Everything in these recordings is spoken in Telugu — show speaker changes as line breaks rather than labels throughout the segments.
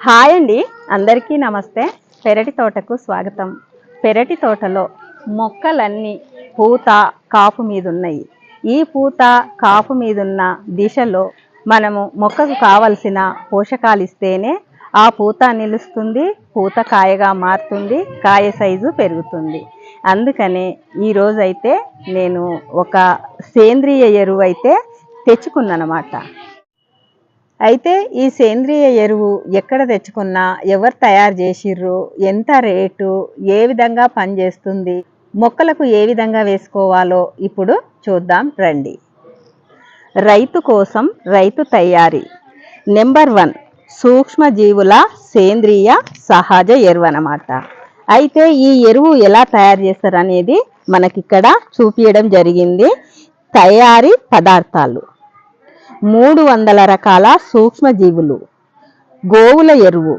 హాయ్ అండి. అందరికీ నమస్తే. పెరటి తోటకు స్వాగతం. పెరటి తోటలో మొక్కలన్నీ పూత కాపు మీద ఉన్నాయి ఈ పూత కాపు మీదున్న దిశలో మనము మొక్కకు కావలసిన పోషకాలు ఇస్తేనే ఆ పూత నిలుస్తుంది పూత కాయగా మారుతుంది కాయ సైజు పెరుగుతుంది. అందుకనే ఈరోజైతే నేను ఒక సేంద్రియ ఎరువు అయితే తెచ్చుకున్నానమాట. అయితే ఈ సేంద్రియ ఎరువు ఎక్కడ తెచ్చుకున్నా ఎవరు తయారు చేసిర్రు? ఎంత రేటు? ఏ విధంగా పనిచేస్తుంది? మొక్కలకు ఏ విధంగా వేసుకోవాలో ఇప్పుడు చూద్దాం రండి. రైతు కోసం రైతు తయారీ. నెంబర్ వన్ సూక్ష్మజీవుల సేంద్రియ సహజ ఎరువు అన్నమాట. అయితే ఈ ఎరువు ఎలా తయారు చేస్తారు అనేది మనకిక్కడ చూపించడం జరిగింది. తయారీ పదార్థాలు. మూడు వందల రకాల సూక్ష్మజీవులు. గోవుల ఎరువు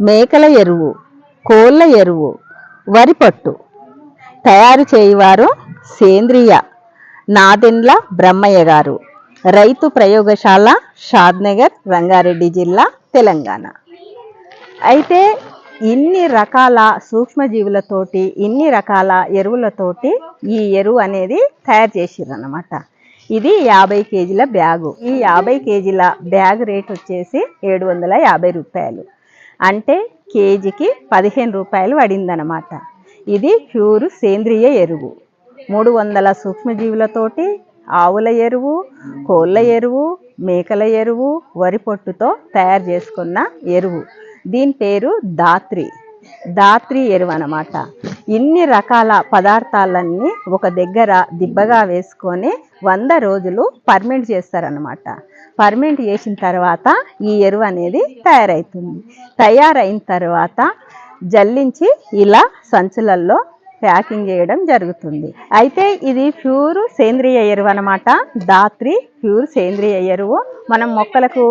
మేకల ఎరువు కోళ్ళ ఎరువు వరి పొట్టు. తయారు చేయవారు సేంద్రియ నాదెండ్ల బ్రహ్మయ్య గారు. రైతు ప్రయోగశాల షాద్నగర్ రంగారెడ్డి జిల్లా తెలంగాణ. అయితే ఇన్ని రకాల సూక్ష్మజీవులతోటి ఇన్ని రకాల ఎరువులతోటి ఈ ఎరువు అనేది తయారు చేసిర్రు అన్నమాట ఇది యాభై కేజీల బ్యాగు. ఈ యాభై కేజీల బ్యాగ్ రేట్ వచ్చేసి ఏడు వందల యాభై రూపాయలు. అంటే కేజీకి పదిహేను రూపాయలు పడిందనమాట ఇది ప్యూర్ సేంద్రియ ఎరువు. మూడు వందల సూక్ష్మజీవులతోటి ఆవుల ఎరువు కోళ్ళ ఎరువు మేకల ఎరువు వరి పొట్టుతో తయారు చేసుకున్న ఎరువు. దీని పేరు దాత్రి దాత్రి ఎరువు అనమాట ఇన్ని రకాల పదార్థాలన్నీ ఒక దగ్గర దిబ్బగా వేసుకొని వంద రోజులు పర్మెంట్ చేస్తారనమాట పర్మెంట్ చేసిన తర్వాత ఈ ఎరువు అనేది తయారవుతుంది తయారైన తర్వాత జల్లించి ఇలా సంచులల్లో ప్యాకింగ్ చేయడం జరుగుతుంది. అయితే ఇది ప్యూర్ సేంద్రియ ఎరువు అనమాట దాత్రి ప్యూర్ సేంద్రియ ఎరువు. మనం మొక్కలకు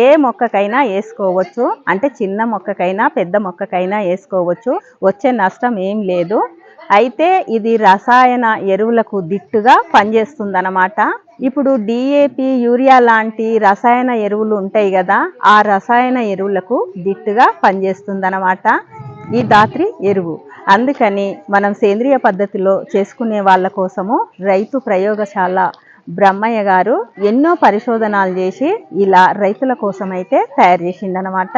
ఏ మొక్కకైనా వేసుకోవచ్చు. అంటే చిన్న మొక్కకైనా పెద్ద మొక్కకైనా వేసుకోవచ్చు. వచ్చే నష్టం ఏం లేదు. అయితే ఇది రసాయన ఎరువులకు దిట్టుగా పనిచేస్తుందన్నమాట. ఇప్పుడు డిఏపి యూరియా లాంటి రసాయన ఎరువులు ఉంటాయి కదా ఆ రసాయన ఎరువులకు దిట్టుగా పనిచేస్తుందన్నమాట. ఈ దాత్రి ఎరువు. అందుకని మనం సేంద్రియ పద్ధతిలో చేసుకునే వాళ్ళ కోసము రైతు ప్రయోగశాల బ్రహ్మయ్య గారు ఎన్నో పరిశోధనలు చేసి ఇలా రైతుల కోసం అయితే తయారు చేసిండనమాట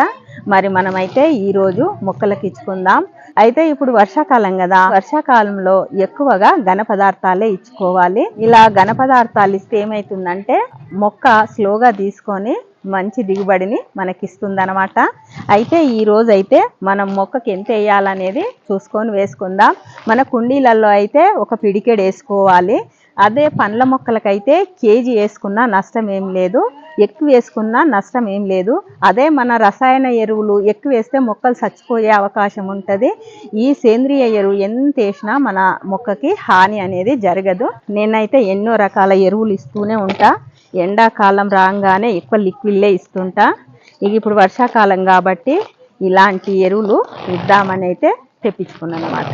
మరి మనమైతే ఈరోజు మొక్కలకు ఇచ్చుకుందాం. అయితే ఇప్పుడు వర్షాకాలం కదా వర్షాకాలంలో ఎక్కువగా ఘన పదార్థాలే ఇచ్చుకోవాలి. ఇలా ఘన పదార్థాలు ఇస్తే ఏమవుతుందంటే మొక్క స్లోగా తీసుకొని మంచి దిగుబడిని మనకిస్తుందనమాట అయితే ఈరోజు అయితే మనం మొక్కకి ఎంత వేయాలనేది చూసుకొని వేసుకుందాం. మన కుండీలలో అయితే ఒక పిడికెడు వేసుకోవాలి. అదే పండ్ల మొక్కలకైతే కేజీ వేసుకున్నా నష్టం ఏం లేదు. ఎక్కువ వేసుకున్నా నష్టం ఏం లేదు. అదే మన రసాయన ఎరువులు ఎక్కువ వేస్తే మొక్కలు చచ్చిపోయే అవకాశం ఉంటుంది. ఈ సేంద్రియ ఎరువు ఎంత వేసినా మన మొక్కకి హాని అనేది జరగదు. నేనైతే ఎన్నో రకాల ఎరువులు ఇస్తూనే ఉంటా. ఎండాకాలం రాగానే ఎక్కువ లిక్విడ్లే ఇస్తుంటా. ఇక ఇప్పుడు వర్షాకాలం కాబట్టి ఇలాంటి ఎరువులు ఇద్దామని అయితే తెప్పించుకున్నాను అనమాట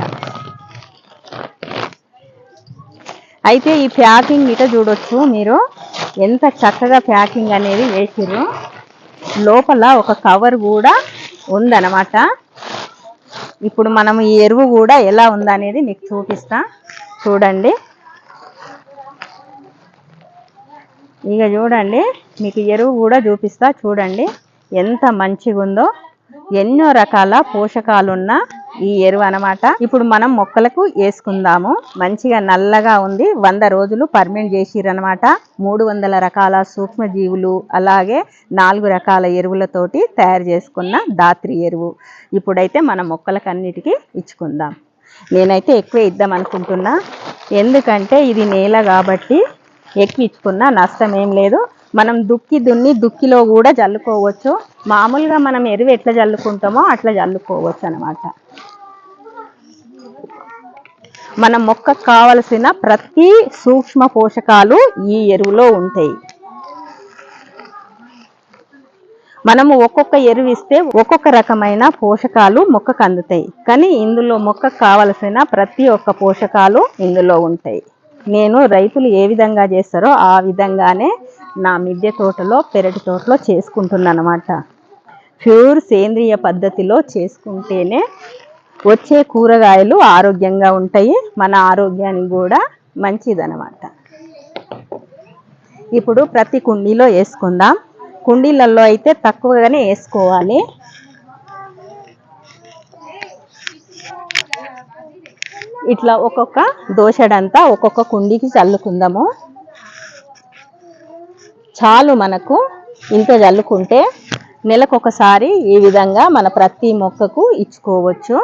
అయితే ఈ ప్యాకింగ్ ఇట చూడొచ్చు మీరు. ఎంత చక్కగా ప్యాకింగ్ అనేది వేసిర్రు. లోపల ఒక కవర్ కూడా ఉందన్నమాట. ఇప్పుడు మనం ఈ ఎరువు కూడా ఎలా ఉందనేది మీకు చూపిస్తా. చూడండి. ఇక చూడండి మీకు ఎరువు కూడా చూపిస్తా చూడండి. ఎంత మంచిగా ఉందో ఎన్నో రకాల పోషకాలున్న ఈ ఎరువు అనమాట ఇప్పుడు మనం మొక్కలకు వేసుకుందాము. మంచిగా నల్లగా ఉంది. వంద రోజులు పర్మెంట్ చేసిరనమాట మూడు వందల రకాల సూక్ష్మజీవులు అలాగే నాలుగు రకాల ఎరువులతోటి తయారు చేసుకున్న దాత్రి ఎరువు. ఇప్పుడైతే మన మొక్కలకు అన్నిటికీ ఇచ్చుకుందాం. నేనైతే ఎక్కువ ఇద్దాం అనుకుంటున్నా ఎందుకంటే ఇది నేల కాబట్టి ఎక్కువ నష్టం ఏం లేదు. మనం దుక్కి దున్ని దుక్కిలో కూడా జల్లుకోవచ్చు. మామూలుగా మనం ఎరువు ఎట్లా జల్లుకుంటామో అట్లా జల్లుకోవచ్చు అనమాట మన మొక్కకు కావలసిన ప్రతి సూక్ష్మ పోషకాలు ఈ ఎరువులో ఉంటాయి. మనము ఒక్కొక్క ఎరువు ఇస్తే ఒక్కొక్క రకమైన పోషకాలు మొక్కకు అందుతాయి. కానీ ఇందులో మొక్కకు కావలసిన ప్రతి ఒక్క పోషకాలు ఇందులో ఉంటాయి. నేను రైతులు ఏ విధంగా చేస్తారో ఆ విధంగానే నా మిద్దె తోటలో పెరటి తోటలో చేసుకుంటున్నాను అనమాట ప్యూర్ సేంద్రియ పద్ధతిలో చేసుకుంటేనే వచ్చే కూరగాయలు ఆరోగ్యంగా ఉంటాయి. మన ఆరోగ్యానికి కూడా మంచిదనమాట. ఇప్పుడు ప్రతి కుండీలో వేసుకుందాం. కుండీలలో అయితే తక్కువగానే వేసుకోవాలి. ఇట్లా ఒక్కొక్క దోశడంతా ఒక్కొక్క కుండీకి చల్లుకుందాము. చాలు మనకు ఇంత చల్లుకుంటే నెలకొకసారి ఈ విధంగా మన ప్రతి మొక్కకు ఇచ్చుకోవచ్చు.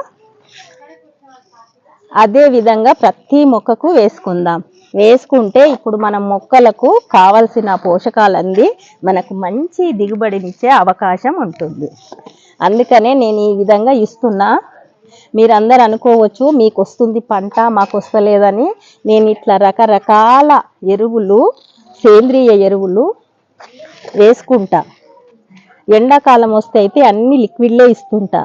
అదే విధంగా ప్రతి మొక్కకు వేసుకుందాం. వేసుకుంటే ఇప్పుడు మన మొక్కలకు కావలసిన పోషకాలంది మనకు మంచి దిగుబడినిచ్చే అవకాశం ఉంటుంది. అందుకనే నేను ఈ విధంగా ఇస్తున్నా. మీరందరు అనుకోవచ్చు మీకు వస్తుంది పంట మాకు వస్తలేదని నేను ఇట్లా రకరకాల ఎరువులు సేంద్రియ ఎరువులు వేసుకుంటా. ఎండాకాలం వస్తే అయితే అన్ని లిక్విడ్లే ఇస్తుంటా.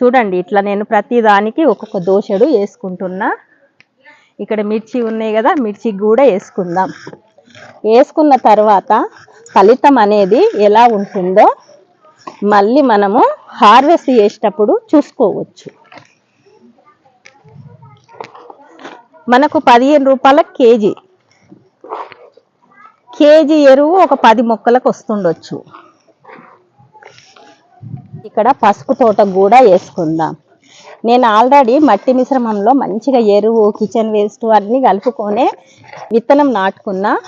చూడండి ఇట్లా నేను ప్రతి దానికి ఒక్కొక్క దోశడు వేసుకుంటున్నా. ఇక్కడ మిర్చి ఉన్నాయి కదా మిర్చికి కూడా వేసుకుందాం. వేసుకున్న తర్వాత ఫలితం అనేది ఎలా ఉంటుందో మళ్ళీ మనము హార్వెస్ట్ చేసేటప్పుడు చూసుకోవచ్చు. మనకు పదిహేను రూపాయల కేజీ. కేజీ ఎరువు ఒక పది మొక్కలకు వస్తుండొచ్చు. ఇక్కడ పసుపు తోట కూడా వేసుకుందాం. నేను ఆల్రెడీ మట్టి మిశ్రమంలో మంచిగా ఎరువు కిచెన్ వేస్ట్ అన్నీ కలుపుకొనే విత్తనం నాటుకున్నా.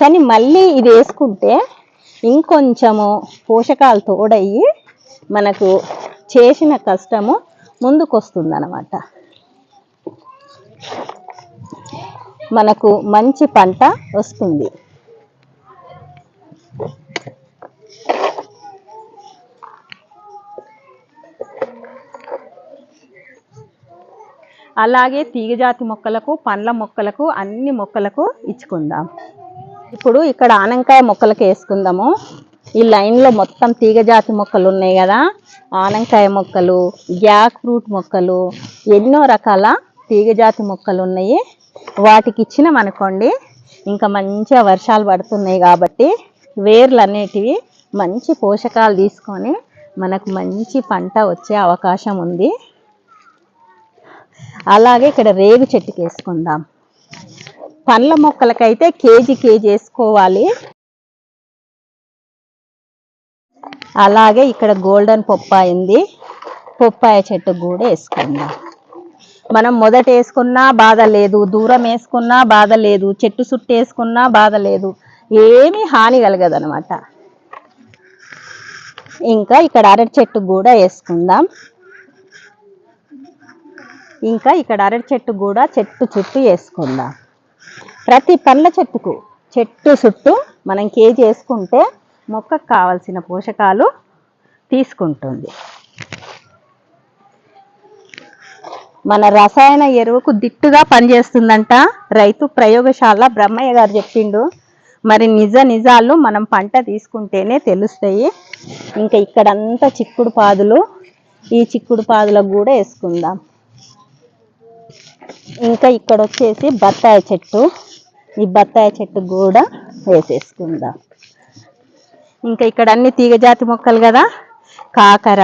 కానీ మళ్ళీ ఇది వేసుకుంటే ఇంకొంచెము పోషకాలు తోడయ్యి మనకు చేసిన కష్టము ముందుకొస్తుందన్నమాట. మనకు మంచి పంట వస్తుంది. అలాగే తీగజాతి మొక్కలకు పండ్ల మొక్కలకు అన్ని మొక్కలకు ఇచ్చుకుందాం. ఇప్పుడు ఇక్కడ ఆనంకాయ మొక్కలకి వేసుకుందాము. ఈ లైన్లో మొత్తం తీగజాతి మొక్కలు ఉన్నాయి కదా. ఆనంకాయ మొక్కలు జాక్ ఫ్రూట్ మొక్కలు ఎన్నో రకాల తీగజాతి మొక్కలు ఉన్నాయి. వాటికి ఇచ్చినాం అనుకోండి ఇంకా మంచిగా వర్షాలు పడుతున్నాయి కాబట్టి వేర్లు అనేటివి మంచి పోషకాలు తీసుకొని మనకు మంచి పంట వచ్చే అవకాశం ఉంది. అలాగే ఇక్కడ రేగు చెట్టుకి వేసుకుందాం. పండ్ల మొక్కలకైతే కేజీ కేజీ వేసుకోవాలి. అలాగే ఇక్కడ గోల్డెన్ పొప్పాయి ఉంది. పొప్పాయ చెట్టు కూడా వేసుకుందాం. మనం మొదట వేసుకున్నా బాధ లేదు. దూరం వేసుకున్నా బాధ లేదు. చెట్టు చుట్టూ వేసుకున్నా బాధ లేదు. ఏమీ హాని కలగదనమాట ఇంకా ఇక్కడ అరటి చెట్టు కూడా వేసుకుందాం. ఇంకా ఇక్కడ అరటి చెట్టు కూడా చెట్టు చుట్టూ వేసుకుందాం. ప్రతి పండ్ల చెట్టుకు చెట్టు చుట్టూ మనం కేజీ వేసుకుంటే మొక్కకు కావాల్సిన పోషకాలు తీసుకుంటుంది. మన రసాయన ఎరువుకు దిట్టుగా పనిచేస్తుందంట రైతు ప్రయోగశాల బ్రహ్మయ్య గారు చెప్పిండు. మరి నిజ నిజాలు మనం పంట తీసుకుంటేనే తెలుస్తాయి. ఇంకా ఇక్కడంతా చిక్కుడు పాదులు ఈ చిక్కుడు పాదులకు కూడా వేసుకుందాం. ఇంకా ఇక్కడ వచ్చేసి బత్తాయి చెట్టు. ఈ బత్తాయి చెట్టు కూడా వేసేసుకుందాం. ఇంకా ఇక్కడ అన్ని తీగజాతి మొక్కలు కదా? కాకర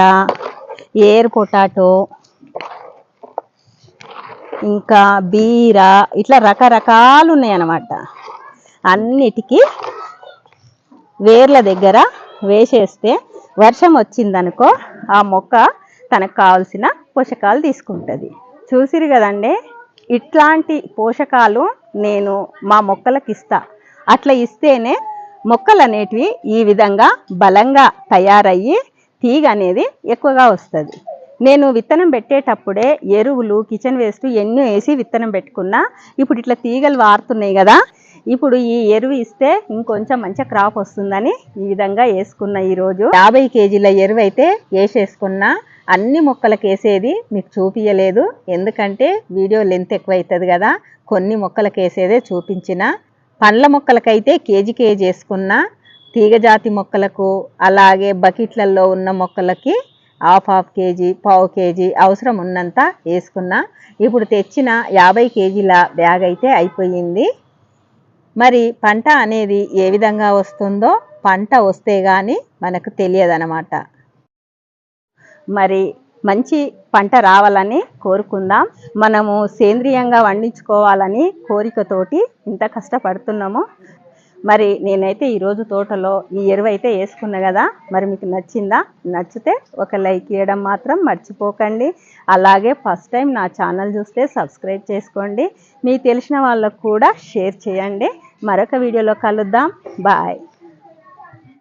ఏరు పొటాటో ఇంకా బీర ఇట్లా రకరకాలు ఉన్నాయి అన్నమాట అన్నిటికీ వేర్ల దగ్గర వేసేస్తే వర్షం వచ్చిందనుకో ఆ మొక్క తనకు కావాల్సిన పోషకాలు తీసుకుంటుంది. చూసిరు కదండి? ఇట్లాంటి పోషకాలు నేను మా మొక్కలకు ఇస్తా. అట్లా ఇస్తేనే మొక్కలు అనేటివి ఈ విధంగా బలంగా తయారయ్యి తీగ అనేది ఎక్కువగా వస్తుంది. నేను విత్తనం పెట్టేటప్పుడే ఎరువులు కిచెన్ వేస్ట్ ఎన్నో వేసి విత్తనం పెట్టుకున్నా. ఇప్పుడు ఇట్లా తీగలు వారుతున్నాయి కదా ఇప్పుడు ఈ ఎరువు ఇస్తే ఇంకొంచెం మంచి క్రాప్ వస్తుందని ఈ విధంగా వేసుకున్న ఈరోజు యాభై కేజీల ఎరువు అయితే వేసేసుకున్నా అన్ని మొక్కలకు వేసేది మీకు చూపించలేదు ఎందుకంటే వీడియో లెంత్ ఎక్కువ అవుతుంది కదా కొన్ని మొక్కలకు వేసేదే చూపించిన. పండ్ల మొక్కలకైతే కేజీ కేజీ వేసుకున్నా తీగజాతి మొక్కలకు అలాగే బకెట్లలో ఉన్న మొక్కలకి హాఫ్ హాఫ్ కేజీ పావు కేజీ అవసరం ఉన్నంత వేసుకున్నా. ఇప్పుడు తెచ్చిన యాభై కేజీల బ్యాగ్ అయితే అయిపోయింది. మరి పంట అనేది ఏ విధంగా వస్తుందో పంట వస్తే కానీ మనకు తెలియదనమాట మరి మంచి పంట రావాలని కోరుకుందాం. మనము సేంద్రియంగా వండించుకోవాలని కోరికతోటి ఇంత కష్టపడుతున్నాము మరి నేనైతే ఈరోజు తోటలో ఈ ఎరువు అయితే వేసుకున్నా కదా మరి మీకు నచ్చిందా? నచ్చితే ఒక లైక్ ఇవ్వడం మాత్రం మర్చిపోకండి. అలాగే ఫస్ట్ టైం నా ఛానల్ చూస్తే సబ్స్క్రైబ్ చేసుకోండి. మీకు తెలిసిన వాళ్ళకు కూడా షేర్ చేయండి. మరొక వీడియోలో కలుద్దాం. బాయ్.